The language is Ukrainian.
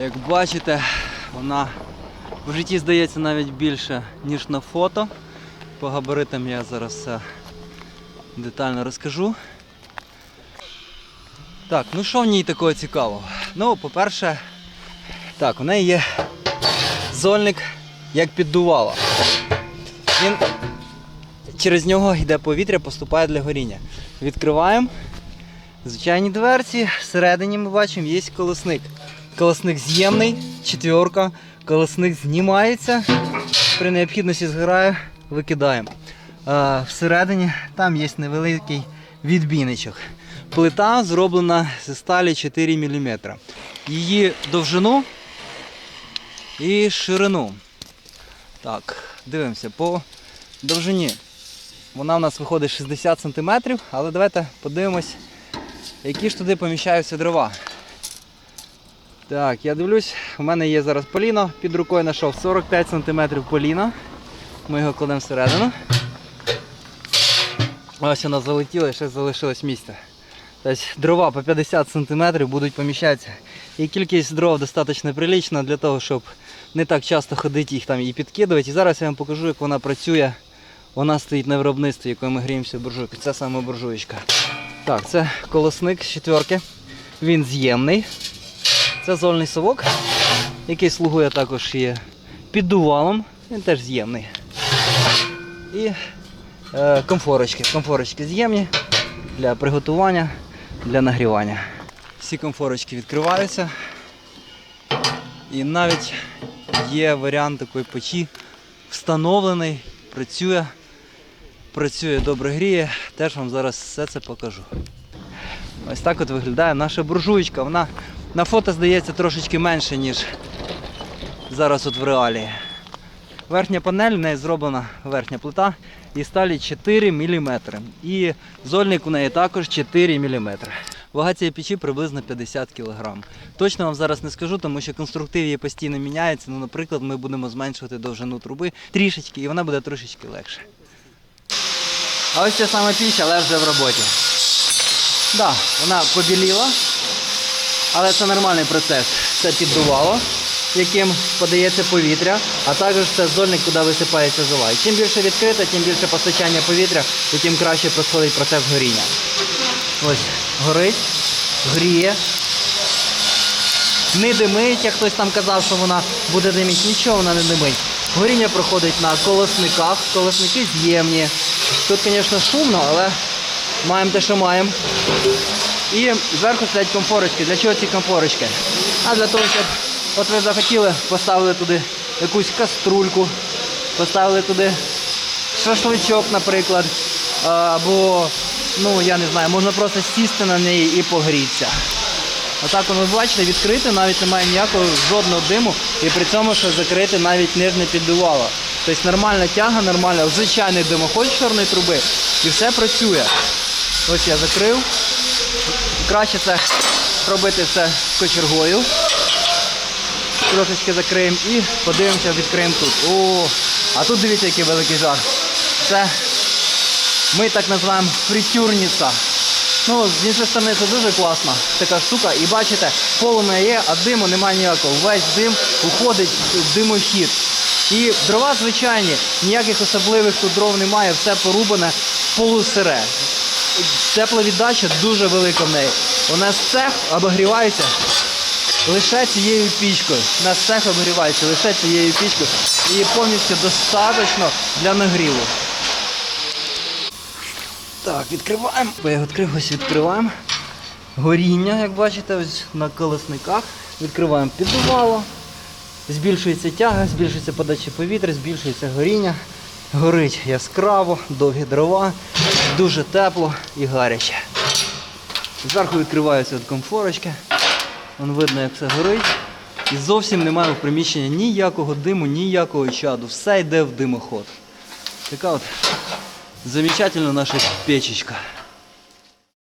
Як бачите, вона в житті здається навіть більше, ніж на фото. По габаритам я зараз все детально розкажу. Так, ну що в ній такого цікавого? Ну, по-перше, так, у неї є зольник як піддувало. Він через нього йде повітря, поступає для горіння. Відкриваємо. Звичайні дверці, всередині ми бачимо є колесник. Колесник з'ємний, четверка, колесник знімається, при необхідності згорає, викидаємо. А, всередині там є невеликий відбійничок. Плита зроблена зі сталі 4 мм. Її довжину і ширину. Так, дивимося по довжині. Вона у нас виходить 60 см, але давайте подивимось, які ж туди поміщаються дрова. Так, я дивлюсь, у мене є зараз поліно, під рукою знайшов 45 см поліна. Ми його кладемо всередину. Ось вона залетіла і ще залишилось місце. Тобто дрова по 50 см будуть поміщатися. І кількість дров достатньо прилична для того, щоб не так часто ходити їх там і підкидувати. І зараз я вам покажу, як вона працює. Вона стоїть на виробництві, якою ми гріємося буржуйки. Це саме буржуєчка. Так, це колосник з четверки. Він з'ємний. Це зольний совок, який слугує також є піддувалом. Він теж з'ємний. І е, комфорочки. Комфорочки з'ємні для приготування, для нагрівання. Всі комфорочки відкриваються. І навіть є варіант такої печі встановлений, працює, працює, добре гріє. Теж вам зараз все це покажу. Ось так от виглядає наша буржуєчка. Вона на фото здається трошечки менше, ніж зараз от в реалії. Верхня панель, в неї зроблена верхня плита і сталі 4 мм. І зольник у неї також 4 мм. Вага цієї печі приблизно 50 кг. Точно вам зараз не скажу, тому що конструктив її постійно міняється. Ну, наприклад, ми будемо зменшувати довжину труби трішечки, і вона буде трошечки легше. А ось ця сама піч, але вже в роботі. Так, да, вона побіліла, але це нормальний процес. Це піддувало, яким подається повітря, а також це зольник, куди висипається зола. І чим більше відкрито, тим більше постачання повітря, і тим краще проходить процес горіння. Ось горить, гріє. Не димить, як хтось там казав, що вона буде димить, нічого вона не димить. Горіння проходить на колосниках, колосники з'ємні. Тут, звісно, шумно, але маємо те, що маємо. І зверху стоять комфорочки. Для чого ці комфорочки? А для того, щоб от ви захотіли, поставили туди якусь каструльку, поставили туди шашличок, наприклад. Або, ну я не знаю, можна просто сісти на неї і погрітися. Отак воно, бачите, відкрите, навіть немає ніякого жодного диму, і при цьому, що закрите навіть нижне піддувало. Тобто нормальна тяга, нормальна, звичайний димоход чорної труби, і все працює. Ось я закрив. Краще це робити все кочергою. Трошечки закриємо і подивимося, відкриємо тут. О, а тут дивіться, який великий жар. Це ми так називаємо фритюрниця. Ну, з іншої сторони, це дуже класна така штука. І бачите, полум'я є, а диму немає ніякого. Весь дим уходить в димохід. І дрова звичайні, ніяких особливих тут дров немає, все порубане полусире. Тепла віддача дуже велика в неї. У нас цех обогрівається лише цією пічкою. У нас цех обігрівається лише цією пічкою. І повністю достатньо для нагріву. Так, відкриваємо. Я відкрив, ось відкриваємо. Горіння, як бачите, ось на колесниках. Відкриваємо піддувало. Збільшується тяга, збільшується подача повітря, збільшується горіння. Горить яскраво, довгі дрова, дуже тепло і гаряче. Зверху відкриваються от комфорочки. Вон видно, як все горить. І зовсім немає в приміщенні ніякого диму, ніякого чаду. Все йде в димоход. Така от замечательна наша печечка.